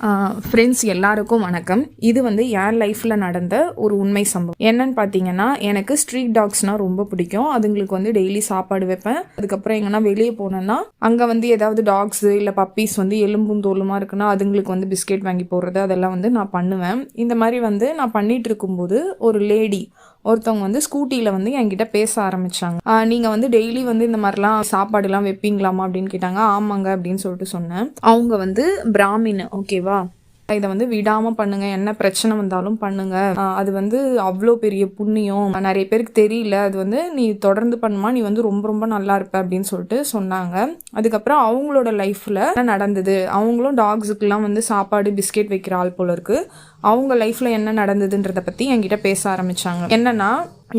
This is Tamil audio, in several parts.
ஃப்ரெண்ட்ஸ் எல்லாருக்கும் வணக்கம். இது வந்து என் லைஃப்பில் நடந்த ஒரு உண்மை சம்பவம்? என்னன்னு பார்த்தீங்கன்னா எனக்கு ஸ்ட்ரீட் டாக்ஸ்னால் ரொம்ப பிடிக்கும். அதுங்களுக்கு வந்து டெய்லி சாப்பாடு வைப்பேன். அதுக்கப்புறம் எங்கன்னா வெளியே போனேன்னா அங்கே வந்து ஏதாவது டாக்ஸ் இல்லை பப்பீஸ் வந்து எலும்பும் தோலுமா இருக்குன்னா அதுங்களுக்கு வந்து பிஸ்கெட் வாங்கி போடுறது அதெல்லாம் வந்து நான் பண்ணுவேன். இந்த மாதிரி வந்து நான் பண்ணிட்டு இருக்கும்போது ஒரு லேடி ஒருத்தவங்க வந்து ஸ்கூட்டியில் வந்து என்கிட்ட பேச ஆரம்பித்தாங்க நீங்கள் வந்து டெய்லி வந்து இந்த மாதிரிலாம் சாப்பாடுலாம் வைப்பீங்களாமா அப்படின்னு கேட்டாங்க. ஆமாங்க அப்படின்னு சொல்லிட்டு சொன்னேன். அவங்க வந்து பிராமின் ஓகேவா இதை வந்து விடாமல் பண்ணுங்க. என்ன பிரச்சனை வந்தாலும் பண்ணுங்க. அது வந்து அவ்வளோ பெரிய புண்ணியம். நிறைய பேருக்கு தெரியல. அது வந்து நீ தொடர்ந்து பண்ணுமா நீ வந்து ரொம்ப ரொம்ப நல்லா இருப்ப அப்படின்னு சொல்லிட்டு சொன்னாங்க. அதுக்கப்புறம் அவங்களோட லைஃப்பில் நடந்தது? அவங்களும் டாக்ஸுக்கெல்லாம் வந்து சாப்பாடு பிஸ்கெட் வைக்கிற ஆள் போல இருக்குது அவங்க லைஃப்பில் என்ன நடந்ததுன்றத பற்றி என்கிட்ட பேச ஆரம்பிச்சாங்க. என்னென்னா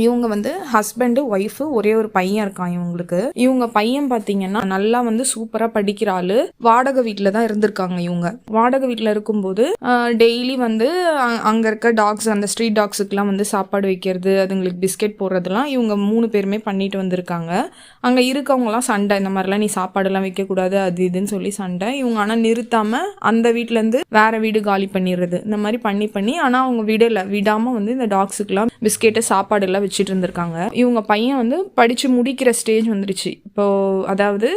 இவங்க வந்து ஹஸ்பண்டு ஒய்ஃபு ஒரே ஒரு பையன் இருக்கான் இவங்களுக்கு. இவங்க பையன் பார்த்தீங்கன்னா நல்லா வந்து சூப்பராக படிக்கிற ஆளு. வாடகை வீட்டில் தான் இருந்திருக்காங்க இவங்க. வாடகை வீட்டில் இருக்கும்போது டெய்லி வந்து அங்கே இருக்க டாக்ஸ் அந்த ஸ்ட்ரீட் டாக்ஸுக்கெலாம் வந்து சாப்பாடு வைக்கிறது அதுங்களுக்கு பிஸ்கெட் போடுறதெல்லாம் இவங்க மூணு பேருமே பண்ணிட்டு வந்திருக்காங்க. அங்கே இருக்கவங்களாம் சண்டை இந்த மாதிரிலாம் நீ சாப்பாடெல்லாம் வைக்கக்கூடாது அது இதுன்னு சொல்லி சண்டை. இவங்க ஆனால் நிறுத்தாமல் அந்த வீட்டிலேருந்து வேற வீடு காலி பண்ணிடுறது. இந்த மாதிரி பண்ணி பண்ணி ஆனால் அவங்க விடலை. விடாமல் வந்து இந்த டாக்ஸுக்கெலாம் பிஸ்கெட்டு சாப்பாடு எல்லாம் வச்சுட்டு இருந்திருக்காங்க. இவங்க பையன் வந்து படித்து முடிக்கிற ஸ்டேஜ் வந்துருச்சு. இப்போ அதாவது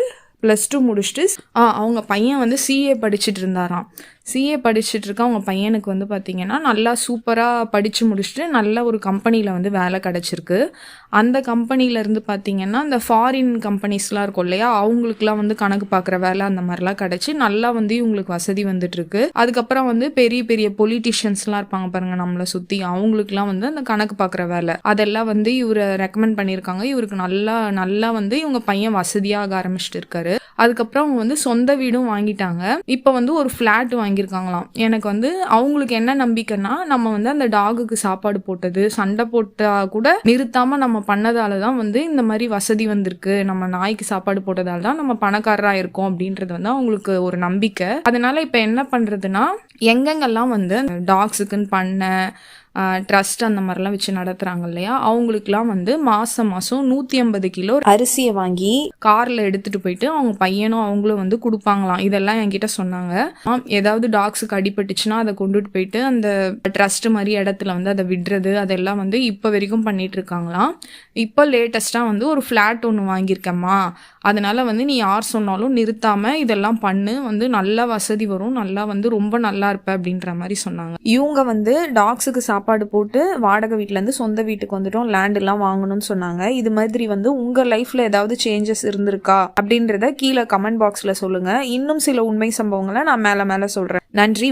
ப்ளஸ் டூ முடிச்சுட்டு அவங்க பையன் வந்து சிஏ படிச்சுட்டு இருந்தாராம். சிஏ படிச்சுட்டு இருக்க அவங்க பையனுக்கு வந்து பார்த்தீங்கன்னா நல்லா சூப்பராக படித்து முடிச்சுட்டு நல்ல ஒரு கம்பெனியில் வந்து வேலை கிடச்சிருக்கு. அந்த கம்பெனியிலேருந்து பார்த்தீங்கன்னா அந்த ஃபாரின் கம்பெனிஸ்லாம் இருக்கும் இல்லையா அவங்களுக்குலாம் வந்து கணக்கு பார்க்குற வேலை அந்த மாதிரிலாம் கிடச்சி நல்லா வந்து இவங்களுக்கு வசதி வந்துட்டுருக்கு அதுக்கப்புறம் வந்து பெரிய பெரிய பொலிட்டிஷியன்ஸ்லாம் இருப்பாங்க பாருங்கள் நம்மளை சுற்றி அவங்களுக்குலாம் வந்து அந்த கணக்கு பார்க்குற வேலை. அதெல்லாம் வந்து இவரை ரெக்கமெண்ட் பண்ணியிருக்காங்க. இவருக்கு நல்லா நல்லா வந்து இவங்க பையன் வசதியாக ஆரம்பிச்சிட்டு இருக்காரு. அதுக்கப்புறம் அவங்க வந்து சொந்த வீடும் வாங்கிட்டாங்க. இப்போ வந்து ஒரு ஃப்ளாட் வாங்கியிருக்காங்களாம். எனக்கு வந்து அவங்களுக்கு என்ன நம்பிக்கைன்னா நம்ம வந்து அந்த டாகுக்கு சாப்பாடு போட்டது சண்டை போட்டால் கூட நிறுத்தாமல் நம்ம பண்ணதால தான் வந்து இந்த மாதிரி வசதி வந்திருக்கு. நம்ம நாய்க்கு சாப்பாடு போட்டதால தான் நம்ம பணக்காரராக இருக்கோம் அப்படின்றது வந்து அவங்களுக்கு ஒரு நம்பிக்கை. அதனால இப்போ என்ன பண்ணுறதுன்னா எங்கெங்கெல்லாம் வந்து டாக்ஸுக்குன்னு பண்ண ட்ரஸ்ட் அந்த மாதிரிலாம் வச்சு நடத்துகிறாங்க இல்லையா? அவங்களுக்குலாம் வந்து மாதம் மாதம் நூற்றி ஐம்பது கிலோ அரிசியை வாங்கி காரில் எடுத்துகிட்டு போயிட்டு அவங்க பையனும் அவங்களும் வந்து கொடுப்பாங்களாம். இதெல்லாம் என்கிட்ட சொன்னாங்க. ஏதாவது டாக்ஸுக்கு அடிபட்டுச்சுன்னா அதை கொண்டுட்டு போயிட்டு அந்த ட்ரஸ்ட் மாதிரி இடத்துல வந்து அதை விடுறது அதெல்லாம் வந்து இப்போ வரைக்கும் பண்ணிட்டு இருக்காங்களாம். இப்போ லேட்டஸ்ட்டாக வந்து ஒரு ஃப்ளாட் ஒன்று வாங்கியிருக்கேம்மா. அதனால வந்து நீ யார் சொன்னாலும் நிறுத்தாம இதெல்லாம் பண்ணு. வந்து நல்லா வசதி வரும். நல்லா வந்து ரொம்ப நல்லா இருப்ப அப்படின்ற மாதிரி சொன்னாங்க. இவங்க வந்து டாக்ஸுக்கு சாப்பாடு போட்டு வாடகை வீட்டிலேருந்து சொந்த வீட்டுக்கு வந்துட்டோம். லேண்ட் வாங்கணும்னு சொன்னாங்க. இது மாதிரி வந்து உங்கள் லைஃப்பில் ஏதாவது சேஞ்சஸ் இருந்திருக்கா? அப்படின்றத கீழே கமெண்ட் பாக்ஸில் சொல்லுங்கள் இன்னும் சில உண்மை சம்பவங்களை நான் மேலே மேலே சொல்கிறேன் நன்றி.